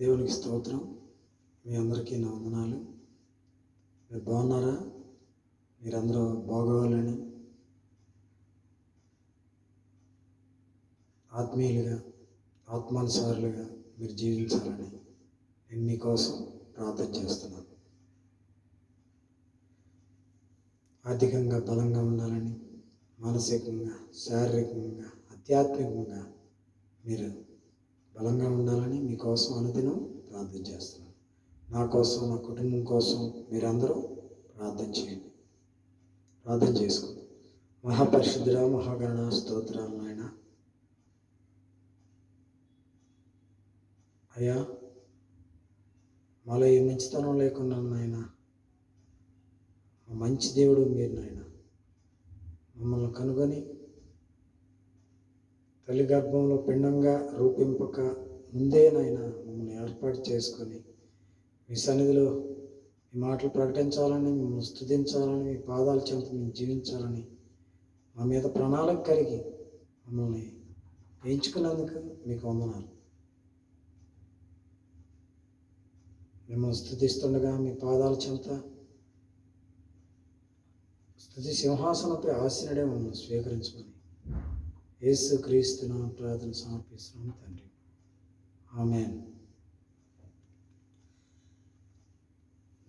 దేవునికి స్తోత్రం. మీ అందరికీ నా వందనాలు. మీరు బాగున్నారా? మీరందరూ బాగోవాలని ఆత్మీయులుగా ఆత్మానుసారులుగా మీరు జీవించాలని నేను మీకోసం ప్రార్థన చేస్తున్నాను. ఆర్థికంగా బలంగా ఉండాలని మానసికంగా శారీరకంగా ఆధ్యాత్మికంగా మీరు బలంగా ఉండాలని మీకోసం అనుదినం ప్రార్థన చేస్తున్నాను నా కోసం నా కుటుంబం కోసం మీరందరూ ప్రార్థన చేయండి. ప్రార్థన చేసుకోండి మహాపరిశుద్ధుడ మహాగణ స్తోత్రాలు నాయన. అయ్యా మాలో ఏ మంచితనం లేకుండా నాయన మంచి దేవుడు మీరు నాయన. మమ్మల్ని కనుగొని తల్లి గర్భంలో పిండంగా రూపింపక ముందే నాయన మమ్మల్ని ఏర్పాటు చేసుకొని మీ సన్నిధిలో మీ మాటలు ప్రకటించాలని మిమ్మల్ని స్థుతించాలని మీ పాదాల చెంత మేము జీవించాలని మా మీద ప్రణాళిక కలిగి మమ్మల్ని ఎంచుకున్నందుకు మీకు వందనాలు. మిమ్మల్ని స్థుతిస్తుండగా మీ పాదాల చెంత స్థుతి సింహాసనపై ఆశనుడే మమ్మల్ని స్వీకరించమని యేసు క్రీస్తున ప్రార్థన సమర్పిస్తున్నాం తండ్రి. ఆమెన్.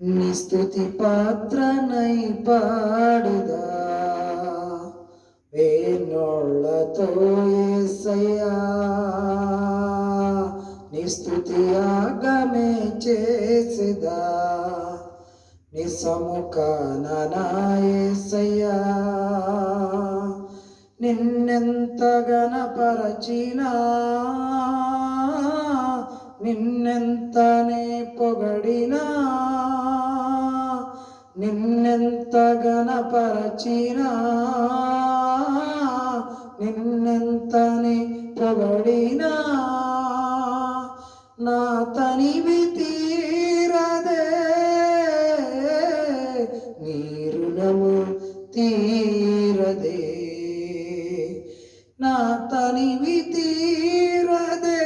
నిస్తుతి స్థుతి పాత్రనై పాడుదా వేణోళ్ళతో ఏసయ్యా. నీ ఆగమే చేసిదా నీ సముఖాననాయసయ్యా నిన్నెంత గణపరచినా నిన్నెంతనే పొగడినా నిన్నెంత గణపరచినా నిన్నెంతనే పొగడినా నా తనివి తీరదే నీ రుణము తీరదే నా తనివి తీరదే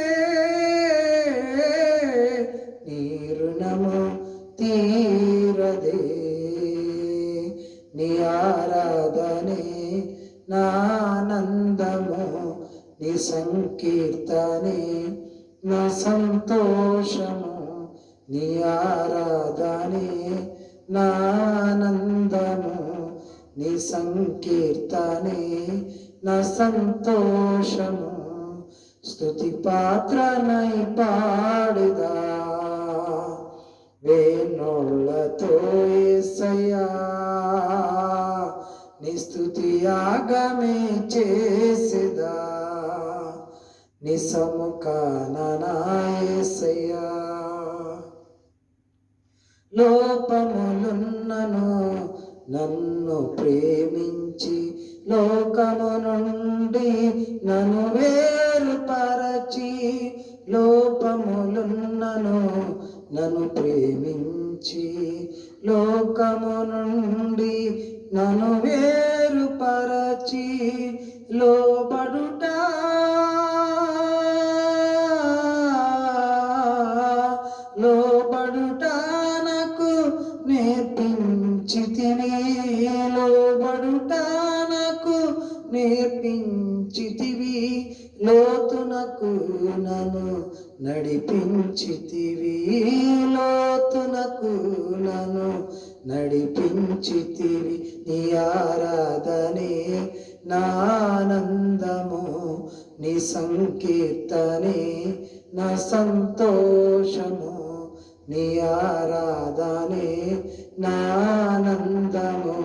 నీ రుణము తీరదే. నీ ఆరాధనే నా ఆనందము నీ సంకీర్తనే నా సంతోషము నీ ఆరాధనే నా ఆనందము నీ సంకీర్తనే నా సంతోషము. స్థుతి పాత్రనై పాడుదా. వేణోళ్ళతో ఏసయ్యా. నీ స్తుతి ఆగమే చేసిదా. నీ సముఖాననాయసయ్యా లోపములున్నను నన్ను ప్రేమించి లోకము నుండి నన్ను వేరుపరచి లోపములున్నను నన్ను ప్రేమించి లోకము నుండి నన్ను వేరుపరచి పరచి లోబడుట నడిపించితివి లోతునకు నను నడిపించితివి నీ ఆరాధనే నా ఆనందము నీ సంకీర్తనే నా సంతోషము నీ ఆరాధనే నానందము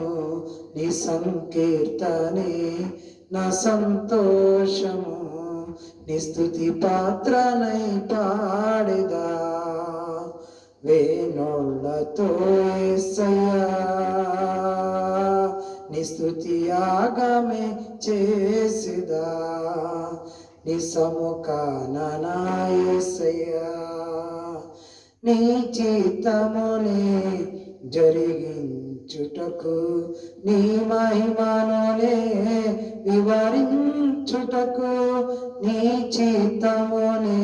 నీ సంకీర్తనే నా సంతోషము. నిస్తుతి పాత్రనై పాడిదా. వేణుళ్ళతో నిస్తుతి నీ ఆగమే చేసిదా. నీ నీ చిత్తమునే చుటకు నీ మహిమనునే వివరించుటకు నీ చిత్తమునే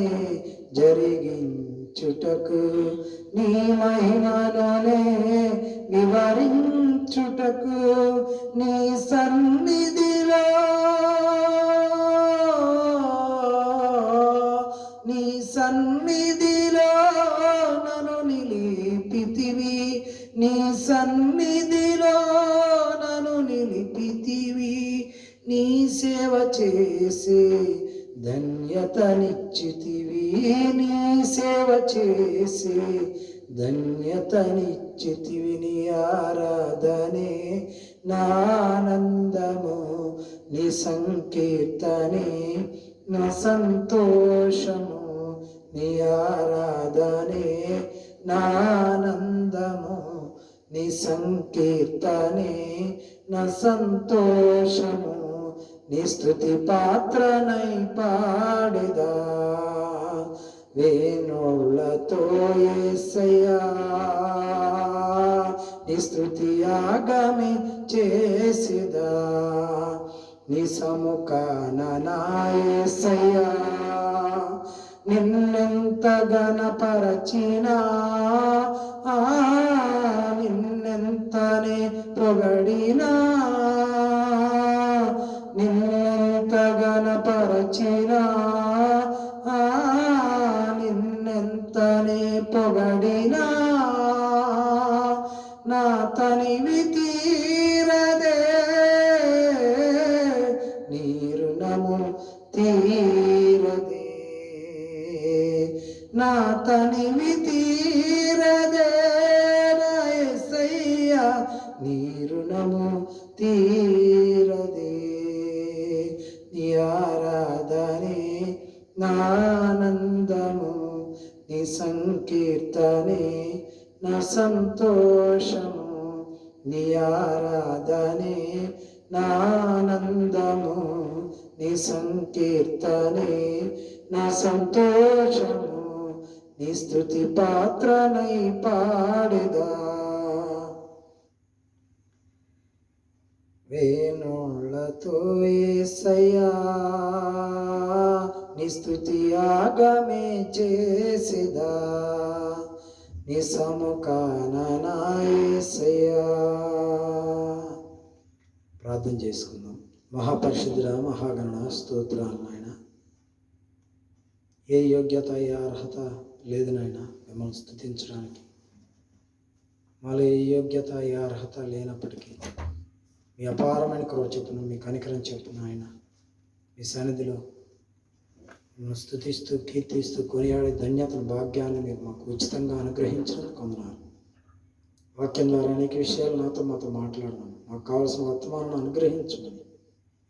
జరిగించుటకు నీ మహిమలోనే వివరించుటకు నీ సన్నిధిలో నీ సన్నిధిలో నన్ను నిలిపితివి. నీ సన్నిధిలో నన్ను నిలిపితివి నీ సేవ చేసి ధన్యతనిచ్చితివి నీ సేవ చేసి ధన్యతనిచ్చితివి నీ ఆరాధనే నానందము నీ సంకీర్తనే నా సంతోషము నీ ఆరాధనే నానందము. నీ సంకీర్తనే నా సంతోషము నీ స్థుతి పాత్రనై పాడిదా. వేణులతో ఏసయ్యా నీ స్థుతి ఆగమి చేసిదా. నీ సముఖాన నాయసయ్యా నిన్నెంత గణపరచినా ఆ నిన్నెంతనే పొగడినా నిన్నెంత గణపరచినా నిన్నెంతనే పొగడినా. నా తనివి తీరదే నీరు నము తీరదే. నా తనివి తీరదే యేసయ్యా నీరు నము తీరదే. నీ ఆరాధనే నానందము నీ సంకీర్తనే నా సంతోషము. నీ ఆరాధనే నానందము నీ సంకీర్తనే నా సంతోషము. నీ స్థుతి పాత్రనై పాడిదా. వేణుళ్ళతో ఏసయ్యా నీ స్థుతి ఆగమే చేసిదా? నీ ప్రార్థన చేసుకుందాం. మహాపరిషుద్ర మహాగణ స్తోత్రాలు నాయన. ఏ యోగ్యత ఏ అర్హత లేదు నాయన మిమ్మల్ని స్థుతించడానికి మళ్ళీ ఏ యోగ్యత ఏ అర్హత లేనప్పటికీ మీ అపారమైన కృప చెప్పున మీ కనికరం చెప్పున ఆయన మీ సన్నిధిలో మిమ్మల్ని స్థుతిస్తూ కీర్తిస్తూ కొనియాడే ధన్యతను భాగ్యాన్ని మీరు మాకు ఉచితంగా అనుగ్రహించడం కొందనారు వాక్యం ద్వారా అనేక విషయాలు నాతో మాతో మాట్లాడడం మాకు కావాల్సిన వర్తమానం అనుగ్రహించమని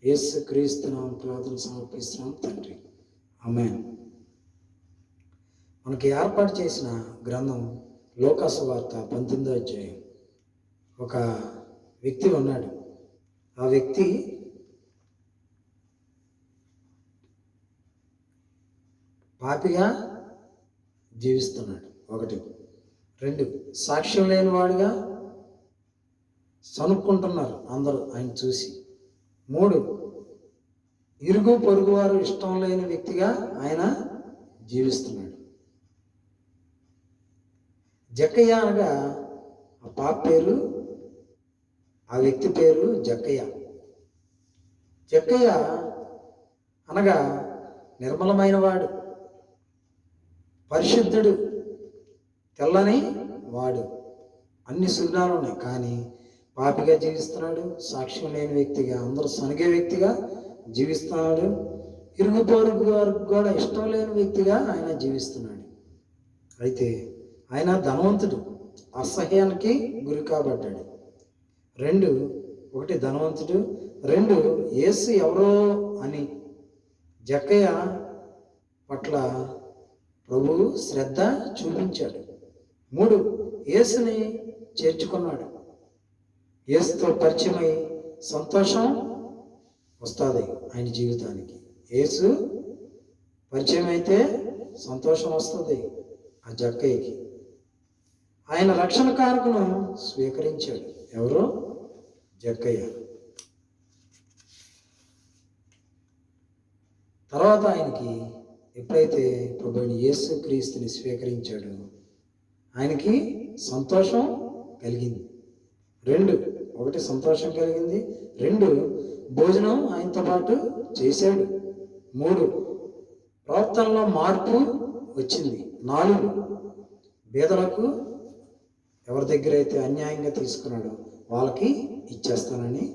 యేసు క్రీస్తు ప్రార్థన సమర్పిస్తున్నాం తండ్రి. ఆమె మనకి ఏర్పాటు చేసిన గ్రంథం లోకాసు వార్త పంతొమ్మిదో అధ్యాయం. ఒక వ్యక్తి ఉన్నాడు. ఆ వ్యక్తి పాపిగా జీవిస్తున్నాడు. ఒకటి. రెండు. సాక్ష్యం లేని వాడిగా సనుక్కుంటున్నారు అందరూ ఆయన చూసి. మూడు. ఇరుగు పొరుగు వారు ఇష్టం లేని వ్యక్తిగా ఆయన జీవిస్తున్నాడు. జక్కయ్య అనగా ఆ పాప పేరు ఆ వ్యక్తి పేరు జక్కయ్య. జక్కయ్య అనగా నిర్మలమైన వాడు పరిశుద్ధుడు తెల్లని వాడు. అన్ని సుగుణాలు ఉన్నాయి. కానీ పాపిగా జీవిస్తున్నాడు సాక్ష్యం లేని వ్యక్తిగా అందరూ సనిగే వ్యక్తిగా జీవిస్తున్నాడు. ఇరుగు పొరుగు వారికి కూడా ఇష్టం లేని వ్యక్తిగా ఆయన జీవిస్తున్నాడు. అయితే ఆయన ధనవంతుడు అసహ్యానికి గురి కాబడ్డాడు. రెండు ఒకటి ధనవంతుడు రెండు ఏసు ఎవరో అని. జక్కయ్య పట్ల ప్రభువు శ్రద్ధ చూపించాడు. మూడు యేసుని చేర్చుకున్నాడు. యేసుతో పరిచయమై సంతోషం వస్తుంది ఆయన జీవితానికి. యేసు పరిచయం అయితే సంతోషం వస్తుంది ఆ జక్కయ్యకి ఆయన రక్షణ కారకును స్వీకరించాడు. ఎవరు? జగ్గయ్య. తర్వాత ఆయనకి ఎప్పుడైతే ప్రభుని యేసు క్రీస్తుని స్వీకరించాడో ఆయనకి సంతోషం కలిగింది. రెండు ఒకటి సంతోషం కలిగింది రెండు భోజనం ఆయనతో పాటు చేశాడు. మూడు ప్రవర్తనలో మార్పు వచ్చింది. నాలుగు బీదలకు ఎవరి దగ్గర అయితే అన్యాయంగా తీసుకున్నాడో వాళ్ళకి ఇచ్చేస్తానని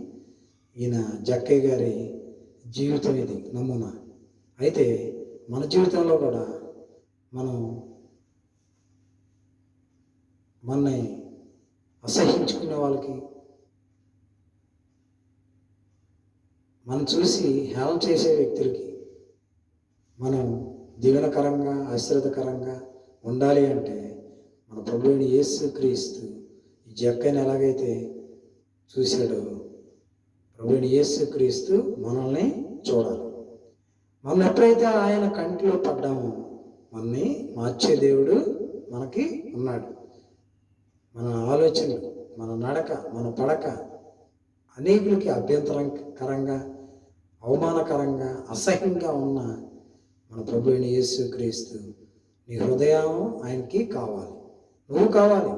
ఈయన జక్కయ్య గారి జీవితం ఇది నమూనా. అయితే మన జీవితంలో కూడా మనం మనని అసహించుకునే వాళ్ళకి మనం చూసి హేళన చేసే వ్యక్తులకి మనం దీవెనకరంగా ఆశ్రదకరంగా ఉండాలి అంటే మన ప్రభువుని యేసు క్రీస్తు ఈ జక్కని ఎలాగైతే చూశాడో ప్రభువుని యేసు క్రీస్తు మనల్ని చూడాలి. మనం ఎప్పుడైతే ఆయన కంటిలో పడ్డామో మనని మార్చే దేవుడు మనకి ఉన్నాడు. మన ఆలోచనలు మన నడక మన పడక అనేకులకి అభ్యంతరకరంగా అవమానకరంగా అసహ్యంగా ఉన్న మన ప్రభు అయిన యేసు క్రీస్తు నీ హృదయం ఆయనకి కావాలి. నువ్వు కావాలి.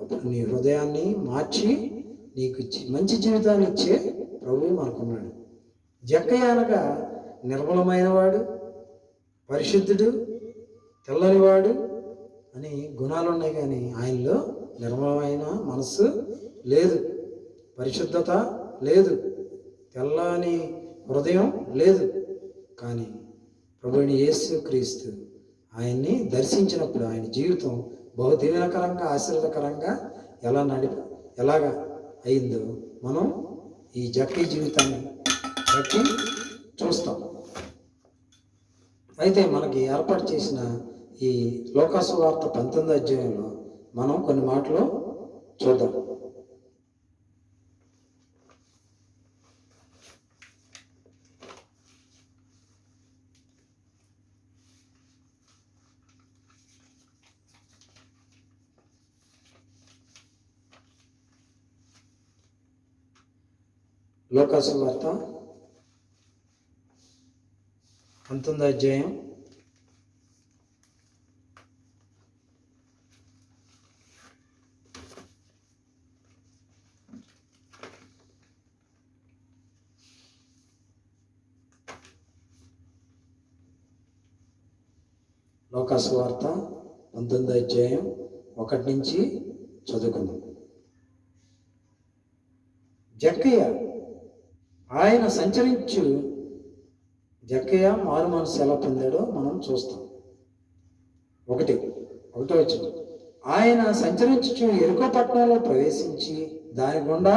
అప్పుడు నీ హృదయాన్ని మార్చి నీకు మంచి జీవితాన్ని ఇచ్చే ప్రభు మనకున్నాడు. జక్కయ్య అనగా నిర్మలమైనవాడు పరిశుద్ధుడు తెల్లనివాడు అని గుణాలు ఉన్నాయి కానీ ఆయనలో నిర్మలమైన మనస్సు లేదు. పరిశుద్ధత లేదు. తెల్లని హృదయం లేదు. కానీ ప్రభుని యేసు క్రీస్తు ఆయన్ని దర్శించినప్పుడు ఆయన జీవితం బహు దీవెనకరంగా ఆశీర్వదకరంగా ఎలా నడిప ఎలాగా అయిందో మనం ఈ జక్కీ జీవితాన్ని బట్టి చూస్తాం. అయితే మనకి ఏర్పాటు చేసిన ఈ లోకాసు వార్త పంతొమ్మిది అధ్యాయంలో మనం కొన్ని మాటలు చూద్దాం. లోకాసు వార్త పంతొమ్మిది అధ్యాయం లోకాసు వార్త పంతొమ్మిది అధ్యాయం ఒకటి నుంచి చదువుకుందాం. జక్కయ్య ఆయన సంచరించు జక్కయ్య మారు మనసు ఎలా పొందాడో మనం చూస్తాం. ఒకటి ఒకటో వచ్చిన ఆయన సంచరించు ఎరుకో పట్టణంలో ప్రవేశించి దాని గుండా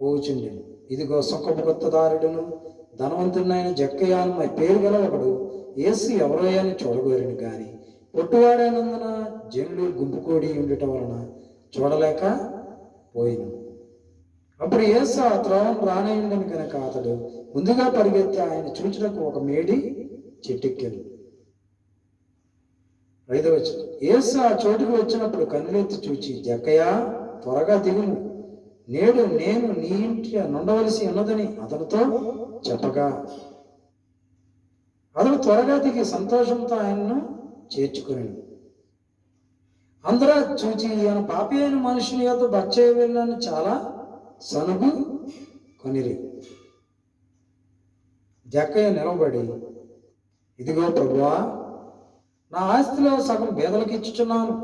పోచుండెను. ఇదిగో సుఖపు గుత్తదారుడును ధనవంతుడైన జక్కయ్య అని పేరు గల ఒకడు ఏసు ఎవరో అని చూడగోరిని కానీ పొట్టువాడైనందున జనులు గుంపుకూడి ఉండటం వలన చూడలేక పోయిను అప్పుడు యేసు ఆ త్రోవం రానయ్యుండని కనుక అతడు ముందుగా పరిగెత్తి ఆయన చూచుటకు ఒక మేడి చెట్టెక్కాను ఐదవచ్చు యేసు ఆ చోటుకు వచ్చినప్పుడు కన్నులెత్తి చూచి జక్కయా త్వరగా దిగుము. నేడు నేను నీ ఇంటి నుండవలసి ఉన్నదని అతనితో చెప్పగా. అతడు త్వరగా దిగి సంతోషంతో ఆయన్ను చేర్చుకుని అందరూ చూచి ఈయన పాపి అయిన మనుషుని యొక్క బచ్చయ్య వెళ్ళని చాలా సనుగు కొనిరి. జక్కయ్య నిలబడి ఇదిగో ప్రభువా నా ఆస్తిలో సగం బేదలకు ఇచ్చుచున్నాను.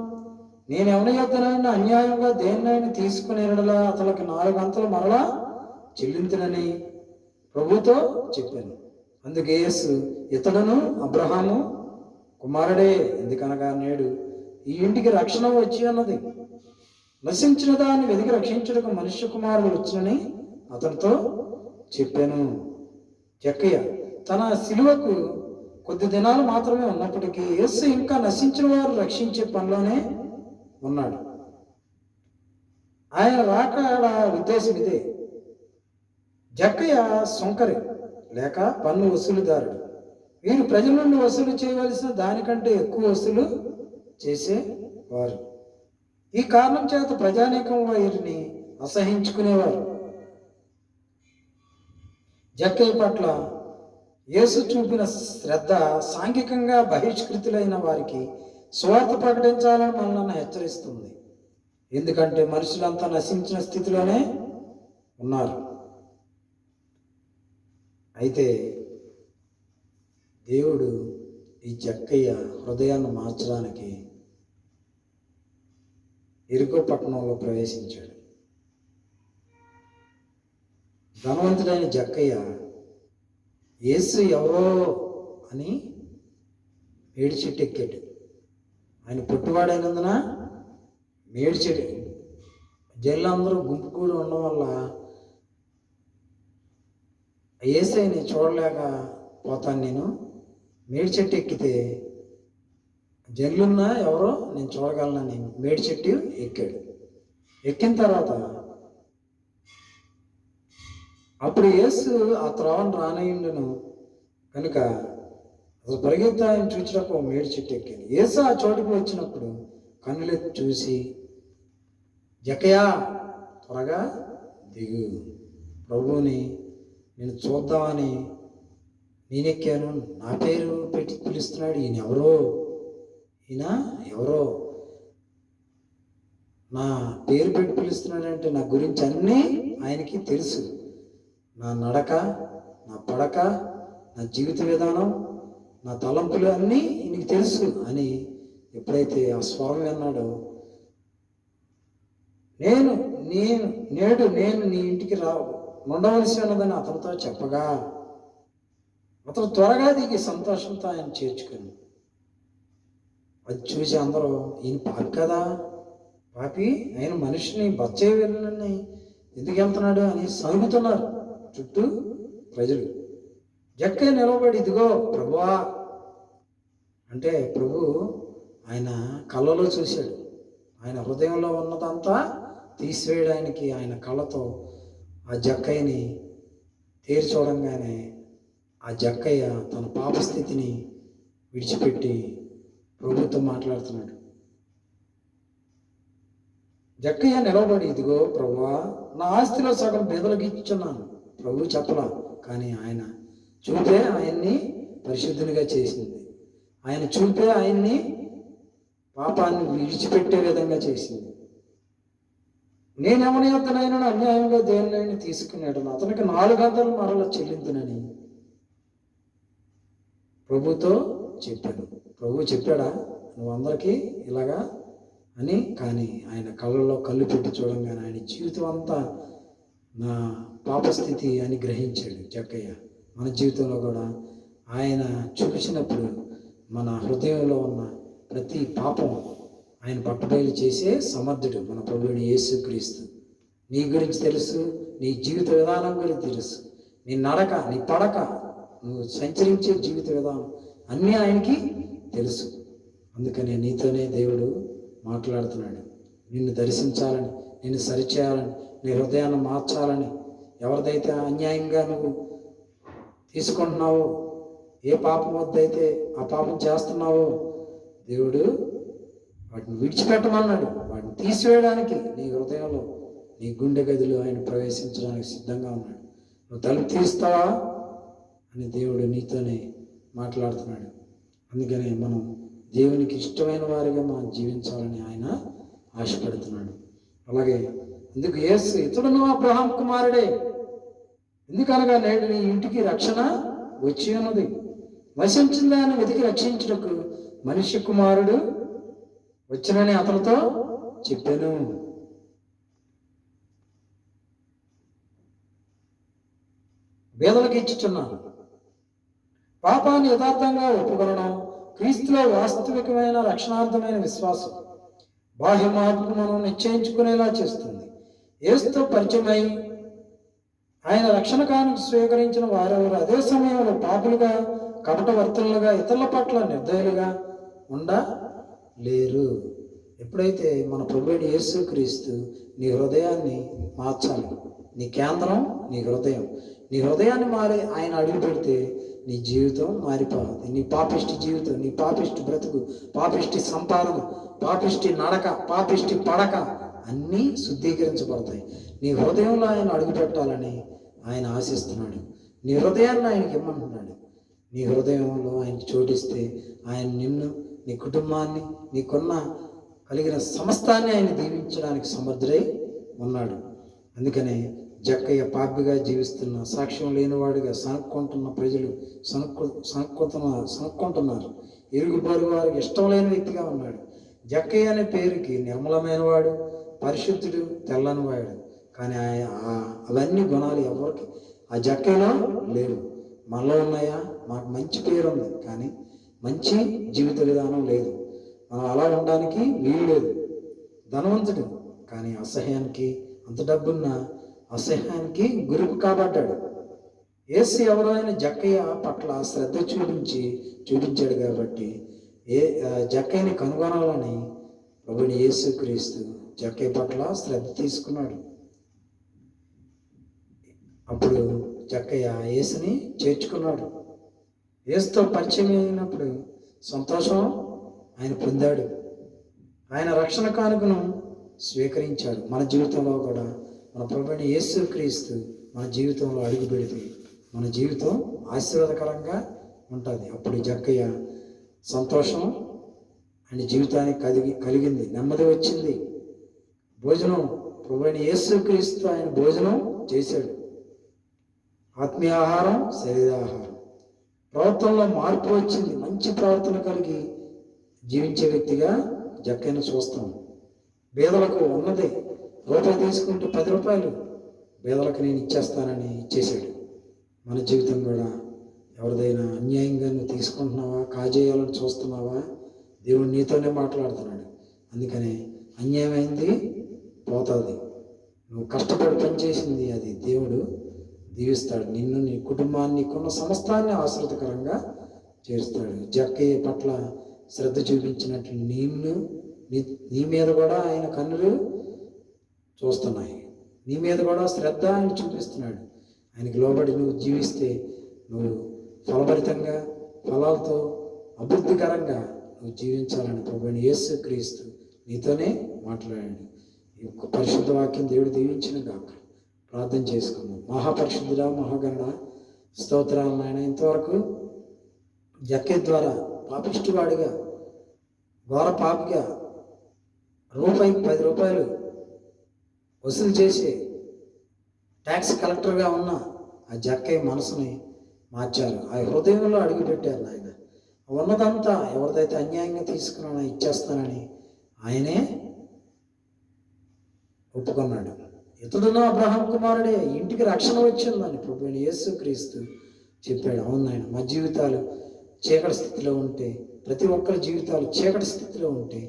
నేను ఎవరి అన్యాయంగా దేన్నైనా తీసుకునేలా అతనికి నాలుగు అంతలు మరలా చెల్లింతునని ప్రభుతో చెప్పాను. అందుకే యేసు ఇతడును అబ్రహాము కుమారుడే ఎందుకనగా నేడు ఈ ఇంటికి రక్షణ వచ్చి అన్నది నశించిన దాన్ని వెతికి రక్షించడానికి మనుష్య కుమారుడు వచ్చినని అతనితో చెప్పాను. జక్కయ్య తన సిలువకు కొద్ది దినాలు మాత్రమే ఉన్నప్పటికీ యేసు ఇంకా నశించిన వారు రక్షించే పనిలోనే ఉన్నాడు. ఆయన రాక ఉద్దేశం ఇదే. జక్కయ్య సొంకరి లేక పన్ను వసూలుదారుడు. వీరు ప్రజల నుండి వసూలు చేయవలసిన దానికంటే ఎక్కువ వసూలు చేసేవారు. ఈ కారణం చేత ప్రజానీకం వారిని అసహించుకునేవారు. జక్కయ్య పట్ల యేసు చూపిన శ్రద్ధ సాంఘికంగా బహిష్కృతులైన వారికి స్వార్థ ప్రకటించాలని మనల్ని హెచ్చరిస్తుంది. ఎందుకంటే మనుషులంతా నశించిన స్థితిలోనే ఉన్నారు. అయితే దేవుడు ఈ జక్కయ్య హృదయాన్ని మార్చడానికి ఇరుకో పట్టణంలో ప్రవేశించాడు. ధనవంతుడైన జక్కయ్య యేసు ఎవరో అని మేడుచెట్టు ఎక్కాడు. ఆయన పుట్టివాడైనందున మేడి జైల్లో జల్లందరూ గుంపు కూడి ఉండడం వల్ల ఏసైని చూడలేక పోతాను నేను. మేడిచెట్టు ఎక్కితే జల్లున్నా ఎవరో నేను చూడగలనని మేడి చెట్టు ఎక్కాడు. ఎక్కిన తర్వాత అప్పుడు యేసు ఆ త్రోవను రానయ్యుండును కనుక అసలు పరిగెత్తాయని ఆయన చూచినప్పుడు ఒక మేడి చెట్టు ఎక్కాడు యేసు ఆ చోటుకు వచ్చినప్పుడు కన్నులెత్తి చూసి జకయా త్వరగా దిగు. ప్రభువుని నేను చూద్దామని నేనెక్కాను. నా పేరు పెట్టి పిలుస్తున్నాడు ఈయన ఎవరో ఈయన ఎవరో నా పేరు పెట్టి పిలుస్తున్నాడంటే నా గురించి అన్నీ ఆయనకి తెలుసు. నా నడక నా పడక నా జీవిత విధానం నా తలంపులు అన్నీ ఈయనకి తెలుసు అని ఎప్పుడైతే ఆ స్వామి అన్నాడో నేను నేను నేడు నేను నీ ఇంటికి రా ఉండవలసి ఉన్నదని అతనితో చెప్పగా అతను త్వరగా దిగి సంతోషంతో ఆయన చేర్చుకుని అది చూసి అందరూ ఈయన పాపి కదా పాపి ఆయన మనిషిని బచ్చే వెళ్ళని ఎందుకు వెళ్తున్నాడు? అని సనుగుతున్నారు చుట్టూ ప్రజలు. జక్కే నిలబడి ఇదిగో ప్రభువా అంటే ప్రభు ఆయన కళ్ళలో చూశాడు. ఆయన హృదయంలో ఉన్నదంతా తీసివేయడానికి ఆయన కళ్ళతో ఆ జక్కయ్యని తీర్చోడంగానే ఆ జక్కయ్య తన పాపస్థితిని విడిచిపెట్టి ప్రభుతో మాట్లాడుతున్నాడు. జక్కయ్య నిలబడి ఇదిగో ప్రభువా నా ఆస్తిలో సగం బెదలకి ఇచ్చున్నాను. ప్రభు చెప్పలా కానీ ఆయన చూపే ఆయన్ని పరిశుద్ధునిగా చేసింది. ఆయన చూపే ఆయన్ని పాపాన్ని విడిచిపెట్టే విధంగా చేసింది. నేనెవని అతనైనా అన్యాయంగా దేవుని తీసుకున్నాడు అతనికి నాలుగు గంటలు మరల చెల్లిందునని ప్రభుతో చెప్పాడు ప్రభు చెప్పాడా నువ్వు అందరికీ ఇలాగా అని కానీ ఆయన కళ్ళలో కళ్ళు పెట్టి చూడంగానే ఆయన జీవితం అంతా నా పాపస్థితి అని గ్రహించాడు జక్కయ్య మన జీవితంలో కూడా ఆయన చూపించినప్పుడు మన హృదయంలో ఉన్న ప్రతి పాపం ఆయన పట్టుబయలు చేసే సమర్థుడు మన ప్రభువుని యేసుక్రీస్తు నీ గురించి తెలుసు నీ జీవిత విధానం గురించి తెలుసు. నీ నడక నీ పడక నువ్వు సంచరించే జీవిత విధానం అన్నీ ఆయనకి తెలుసు. అందుకనే నీతోనే దేవుడు మాట్లాడుతున్నాడు. నిన్ను దర్శించాలని నిన్ను సరిచేయాలని నీ హృదయాన్ని మార్చాలని ఎవరిదైతే అన్యాయంగా నువ్వు తీసుకుంటున్నావో ఏ పాపం వద్దైతే ఆ పాపం చేస్తున్నావో దేవుడు వాటిని విడిచిపెట్టమన్నాడు. వాటిని తీసివేయడానికి నీ హృదయంలో నీ గుండె గదిలో ఆయన ప్రవేశించడానికి సిద్ధంగా ఉన్నాడు. నువ్వు తలుపు తీస్తావా? అని దేవుడు నీతోనే మాట్లాడుతున్నాడు. అందుకనే మనం దేవునికి ఇష్టమైన వారిగా మనం జీవించాలని ఆయన ఆశపడుతున్నాడు. అలాగే ఎందుకు యేసు ఇతడును అబ్రహాం కుమారుడే. ఎందుకనగా నేడు నీ ఇంటికి రక్షణ వచ్చి ఉన్నది. వశించిందని వెతికి రక్షించుటకు మనిషి కుమారుడు వచ్చినని అతనితో చెప్పాను. వేదలకు ఇచ్చుచున్నాను. పాపాన్ని యథార్థంగా ఒప్పుకొనడం క్రీస్తులో వాస్తవికమైన రక్షణార్థమైన విశ్వాసం బాహ్య మార్పును మనం నిశ్చయించుకునేలా చేస్తుంది. ఏసుతో పరిచయమై ఆయన రక్షణకాలను స్వీకరించిన వారెవరు అదే సమయంలో పాపులుగా కపటవర్తనులుగా ఇతరుల పట్ల నిర్దయులుగా ఉండ లేరు. ఎప్పుడైతే మన ప్రభుడు యేసు క్రీస్తు నీ హృదయాన్ని మార్చాలి నీ కేంద్రం నీ హృదయం నీ హృదయాన్ని మారి ఆయన అడుగు పెడితే నీ జీవితం మారిపోతుంది నీ పాపిష్టి జీవితం నీ పాపిష్టి బ్రతుకు పాపిష్టి సంపాదన పాపిష్టి నడక పాపిష్టి పడక అన్నీ శుద్ధీకరించబడతాయి. నీ హృదయంలో ఆయన అడుగు పెట్టాలని ఆయన ఆశిస్తున్నాడు. నీ హృదయాన్ని ఆయనకి ఇమ్మంటున్నాడు. నీ హృదయంలో ఆయన చోటిస్తే ఆయన నిన్ను నీ కుటుంబాన్ని నీకున్న కలిగిన సమస్తాన్ని ఆయన దీవించడానికి సమర్థుడై ఉన్నాడు. అందుకనే జక్కయ్య పాపిగా జీవిస్తున్న సాక్ష్యం లేనివాడిగా సనుక్కుంటున్న ప్రజలు సనుక్కు సనుక్కుంటున్నారు సనుక్కుంటున్నారు ఇరుగు పరుగు వారికి ఇష్టం లేని వ్యక్తిగా ఉన్నాడు. జక్కయ్య అనే పేరుకి నిర్మలమైన వాడు పరిశుద్ధుడు తెల్లని వాడు కానీ ఆయన ఆ- అవన్నీ గుణాలు ఎవరికి? ఆ జక్కయ్యలో లేవు. మనలో ఉన్నాయా? మాకు మంచి పేరు ఉంది కానీ మంచి జీవిత విధానం లేదు. మనం అలా ఉండడానికి వీలు లేదు. ధనవంతుడు. కానీ అసహ్యానికి అంత డబ్బున్నా అసహ్యానికి గురువు కాబడ్డాడు. ఏసు ఎవరైనా జక్కయ్య పట్ల శ్రద్ధ చూపించి చూపించాడు కాబట్టి ఏ జక్కయ్యని కనుగొనాలని ప్రభుని యేసుక్రీస్తు జక్కయ్య పట్ల శ్రద్ధ తీసుకున్నాడు. అప్పుడు జక్కయ్య యేసుని చేర్చుకున్నాడు. యేసుతో పరిచయం అయినప్పుడు సంతోషం ఆయన పొందాడు. ఆయన రక్షణ కానుకను స్వీకరించాడు. మన జీవితంలో కూడా మన ప్రభుత్వ యేసు క్రీస్తు మన జీవితంలో అడుగు పెడితే మన జీవితం ఆశీర్వాదకరంగా ఉంటుంది. అప్పుడు జక్కయ్య సంతోషం ఆయన జీవితానికి కలిగి కలిగింది. నెమ్మది వచ్చింది. భోజనం ప్రభుత్వ యేసు క్రీస్తు ఆయన భోజనం చేశాడు. ఆత్మీయ ఆహారం శరీరాహారం ప్రవర్తనలో మార్పు వచ్చింది. మంచి ప్రవర్తన కలిగి జీవించే వ్యక్తిగా జక్కైన చూస్తాం. బేదలకు ఉన్నది రూపాయి తీసుకుంటే పది రూపాయలు పేదలకు నేను ఇచ్చేస్తానని ఇచ్చేశాడు మన జీవితం కూడా ఎవరిదైనా అన్యాయంగా నువ్వు తీసుకుంటున్నావా కాజేయాలని చూస్తున్నావా? దేవుడు నీతోనే మాట్లాడుతున్నాడు. అందుకనే అన్యాయమైంది పోతుంది. నువ్వు కష్టపడి పనిచేసింది అది. దేవుడు దీవిస్తాడు. నిన్ను నీ కుటుంబాన్ని కొన్న సమస్తాన్ని ఆశ్రితకరంగా చేస్తాడు జక్కయ్య పట్ల శ్రద్ధ చూపించినట్లు నిన్ను నీ నీ మీద కూడా ఆయన కన్నులు చూస్తున్నాయి. నీ మీద కూడా శ్రద్ధ ఆయన చూపిస్తున్నాడు. ఆయనకి లోబడి నువ్వు జీవిస్తే నువ్వు ఫలభరితంగా ఫలాలతో అభివృద్ధికరంగా నువ్వు జీవించాలని ప్రభుని యేసు క్రీస్తు నీతోనే మాట్లాడాడు. ఈ యొక్క పరిశుద్ధ వాక్యం దేవుడు దీవించిన కాక ప్రార్థన చేసుకుందాం. మహాపరిశుద్ధుడా మహాగణ స్తోత్రాలు నాయన. ఇంతవరకు జక్కే ద్వారా పాపిష్టివాడిగా ఘోర పాపిగా రూపాయికి పది రూపాయలు వసూలు చేసి ట్యాక్స్ కలెక్టర్గా ఉన్న ఆ జక్కయ్య మనసుని మార్చారు. ఆ హృదయంలో అడుగుపెట్టారు ఆయన ఉన్నదంతా ఎవరిదైతే అన్యాయంగా తీసుకున్నానో ఇచ్చేస్తానని ఆయనే ఒప్పుకున్నాడు. ఇతడున్న అబ్రహాం కుమారుడే ఇంటికి రక్షణ వచ్చిందని ప్రభు యేసు క్రీస్తు చెప్పాడు. అవును నాయన మా జీవితాలు చీకటి స్థితిలో ఉంటే ప్రతి ఒక్కరి జీవితాలు చీకటి స్థితిలో ఉంటే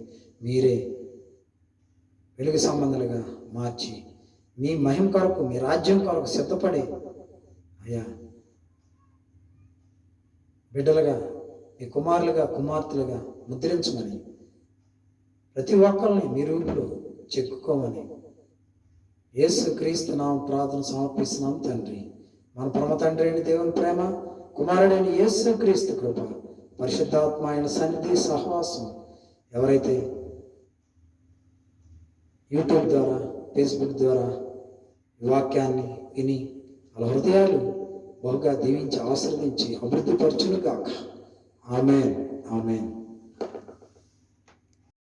మీరే వెలుగు సంబంధాలుగా మార్చి మీ మహిమ కొరకు మీ రాజ్యం కొరకు సిద్ధపడి అయ్యా బిడ్డలుగా మీ కుమారులుగా కుమార్తెలుగా ముద్రించమని ప్రతి ఒక్కరిని మీ రూపులో చెక్కుకోమని యేసు క్రీస్తు నామ ప్రార్థన సమర్పిస్తున్నాం తండ్రి. మన పరమ తండ్రి అయిన దేవుని ప్రేమ కుమారుడైన యేసు క్రీస్తు కృప పరిశుద్ధాత్మ ఆయన సన్నిధి సహవాసం ఎవరైతే యూట్యూబ్ ద్వారా ఫేస్బుక్ ద్వారా వాక్యాన్ని విని వాళ్ళ హృదయాలు బహుగా దీవించి ఆశ్రదించి అభివృద్ధి పరచును కాక ఆమెన్. ఆమెన్.